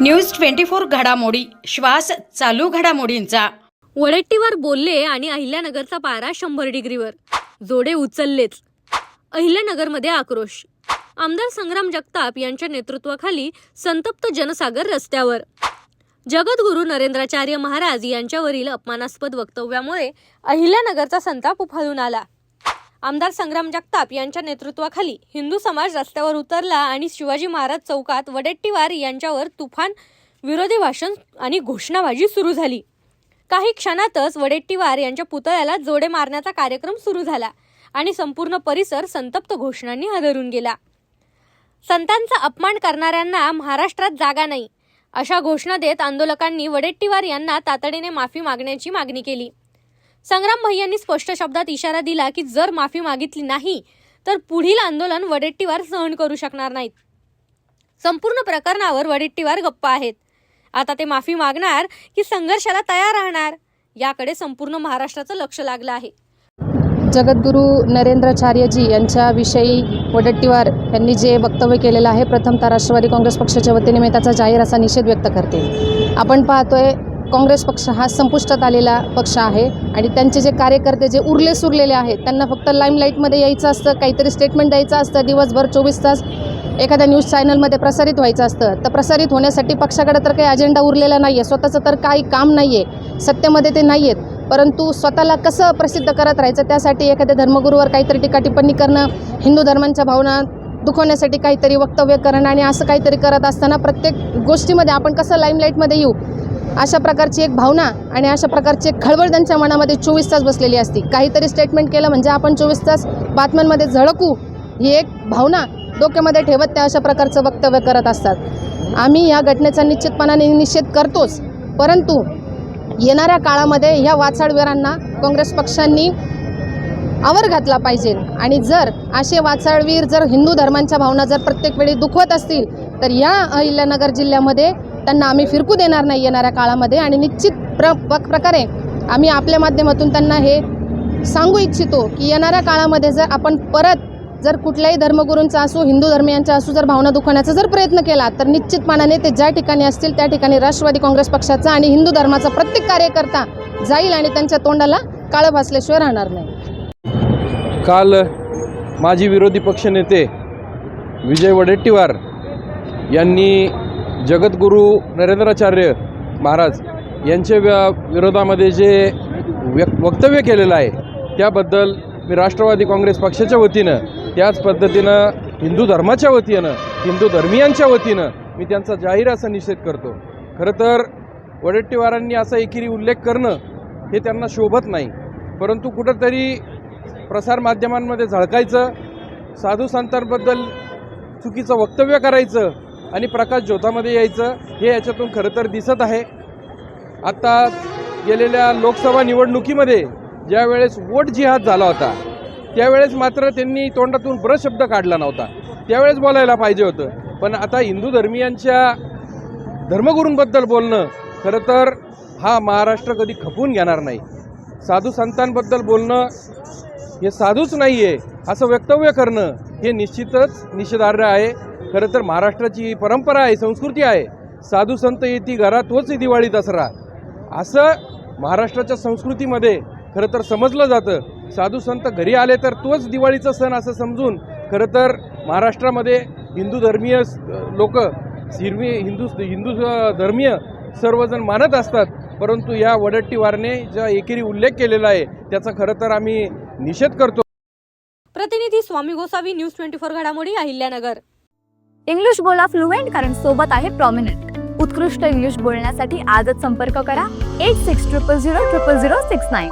News twenty four घडामोडी. श्वास चालू घडामोडींचा. वडट्टीवर बोलले आणि अहिल्यानगरचा पारा शंभर डिग्रीवर. जोडे उचललेच. अहिल्यानगरमध्ये आक्रोश. आमदार संग्राम जगताप यांच्या नेतृत्वाखाली संतप्त जनसागर रस्त्यावर. जगद्गुरू नरेंद्राचार्य महाराज यांच्यावरील अपमानास्पद वक्तव्यामुळे अहिल्यानगरचा संताप उफाळून आला. आमदार संग्राम जगताप यांच्या नेतृत्वाखाली हिंदू समाज रस्त्यावर उतरला आणि शिवाजी महाराज चौकात वडेट्टीवार यांच्यावर तुफान विरोधी भाषण आणि घोषणाबाजी सुरू झाली. काही क्षणातच वडेट्टीवार यांच्या पुतळ्याला जोडे मारण्याचा कार्यक्रम सुरू झाला आणि संपूर्ण परिसर संतप्त घोषणांनी हादरून गेला. संतांचा अपमान करणाऱ्यांना महाराष्ट्रात जागा नाही अशा घोषणा देत आंदोलकांनी वडेट्टीवार यांना तातडीने माफी मागण्याची मागणी केली. संग्राम भैयांनी स्पष्ट शब्दात इशारा दिला की जर माफी मागितली नाही तर पुढील आंदोलन वडेट्टीवार सहन करू शकणार नाहीत. संपूर्ण प्रकरणावर वडेट्टीवार गप्प आहेत. आता ते माफी मागणार की संघर्षाला तयार राहणार याकडे संपूर्ण महाराष्ट्राचं लक्ष लागलं आहे. जगद्गुरू नरेंद्राचार्यजी यांच्याविषयी वडट्टीवार यांनी जे वक्तव्य केलेलं आहे प्रथमतः राष्ट्रवादी काँग्रेस पक्षाच्या वतीने मी त्याचा जाहीर असा निषेध व्यक्त करते. आपण पाहतोय काँग्रेस पक्ष हा संपुष्टात आलेला पक्ष आहे आणि त्यांचे जे कार्यकर्ते जे उरले सुरलेले आहेत त्यांना फक्त लाईमलाईटमध्ये यायचं असतं काहीतरी स्टेटमेंट द्यायचं असतं दिवसभर चोवीस तास एखाद्या न्यूज चॅनलमध्ये प्रसारित व्हायचं असतं. तर प्रसारित होण्यासाठी पक्षाकडे तर काही अजेंडा उरलेला नाही आहे स्वतःचं तर काही काम नाही आहे सत्तेमध्ये ते नाही आहेत परंतु स्वतःला कसं प्रसिद्ध करत राहायचं त्यासाठी एखाद्या धर्मगुरूवर काहीतरी टीका टिप्पणी करणं हिंदू धर्मांच्या भावना दुखवण्यासाठी काहीतरी वक्तव्य करणं आणि असं काहीतरी करत असताना प्रत्येक गोष्टीमध्ये आपण कसं लाईमलाईटमध्ये येऊ? अशा प्रकारची एक भावना आणि अशा प्रकारची एक खळबळ त्यांच्या मनामध्ये चोवीस तास बसलेली असती. काहीतरी स्टेटमेंट केलं म्हणजे आपण चोवीस तास बातम्यांमध्ये झळकू ही एक भावना डोक्यामध्ये ठेवत त्या अशा प्रकारचं वक्तव्य करत असतात. आम्ही या घटनेचा निश्चितपणाने निषेध करतोच परंतु येणाऱ्या काळामध्ये ह्या वाचाळवीरांना काँग्रेस पक्षांनी आवर घातला पाहिजे. आणि जर असे वाचाळवीर जर हिंदू धर्मांच्या भावना जर प्रत्येक वेळी दुखवत असतील तर या अहिल्यानगर जिल्ह्यामध्ये त्यांना आम्ही फिरकू देणार नाही येणाऱ्या काळामध्ये आणि निश्चित प्र प- प्रकारे आम्ही आपल्या माध्यमातून त्यांना हे सांगू इच्छितो की येणाऱ्या काळामध्ये जर आपण परत जर कुठल्याही धर्मगुरूंचा असो हिंदू धर्मियांचा असो जर भावना दुखवण्याचा जर प्रयत्न केला तर निश्चितपणाने ते ज्या ठिकाणी असतील त्या ठिकाणी राष्ट्रवादी काँग्रेस पक्षाचा आणि हिंदू धर्माचा प्रत्येक कार्यकर्ता जाईल आणि त्यांच्या तोंडाला काळं भासल्याशिवाय राहणार नाही. काल माजी विरोधी पक्षनेते विजय वडेट्टीवार यांनी जगद्गुरू नरेंद्राचार्य महाराज यांच्या व्या विरोधामध्ये जे व्यक् वक्तव्य केलेलं आहे त्याबद्दल मी राष्ट्रवादी काँग्रेस पक्षाच्या वतीनं त्याच पद्धतीनं हिंदू धर्माच्या वतीनं हिंदू धर्मियांच्या वतीनं मी त्यांचा जाहीर असा निषेध करतो. खरं तर वडेट्टीवारांनी असा एकेरी उल्लेख करणं हे त्यांना शोभत नाही. परंतु कुठंतरी प्रसारमाध्यमांमध्ये झळकायचं साधू संतांबद्दल चुकीचं वक्तव्य करायचं आणि प्रकाश ज्योतामध्ये यायचं हे याच्यातून खरं तर दिसत आहे. आत्ता गेलेल्या लोकसभा निवडणुकीमध्ये ज्यावेळेस वोट जिहाद झाला होता त्यावेळेस मात्र त्यांनी तोंडातून ब्र शब्द काढला नव्हता. त्यावेळेस बोलायला पाहिजे होतं. पण आता हिंदू धर्मियांच्या धर्मगुरूंबद्दल बोलणं खरं तर हा महाराष्ट्र कधी खपून घेणार नाही. साधू संतांबद्दल बोलणं हे साधूच नाही आहे असं वक्तव्य करणं हे निश्चितच निषेधार्ह आहे. खरं तर महाराष्ट्राची ही परंपरा आहे संस्कृती आहे. साधू संत येती घरा तोच दिवाळी दसरा. असं महाराष्ट्राच्या संस्कृतीमध्ये खरं तर समजलं जातं. साधू संत घरी आले तर तोच दिवाळीचा सण असं समजून खरं तर महाराष्ट्रामध्ये हिंदू धर्मीय लोक हिरवी हिंदू हिंदू धर्मीय सर्वजण मानत असतात. परंतु या वडट्टीवारने ज्या एकेरी उल्लेख केलेला आहे त्याचा खरं तर आम्ही निषेध करतो. प्रतिनिधी Swami Gosavi news twenty four घडामोडी अहिल्यानगर. इंग्लिश बोला फ्लुएंट कारण सोबत आहे प्रॉमिनंट उत्कृष्ट इंग्लिश बोलण्यासाठी आजच संपर्क करा. Eight six triple zero triple zero six nine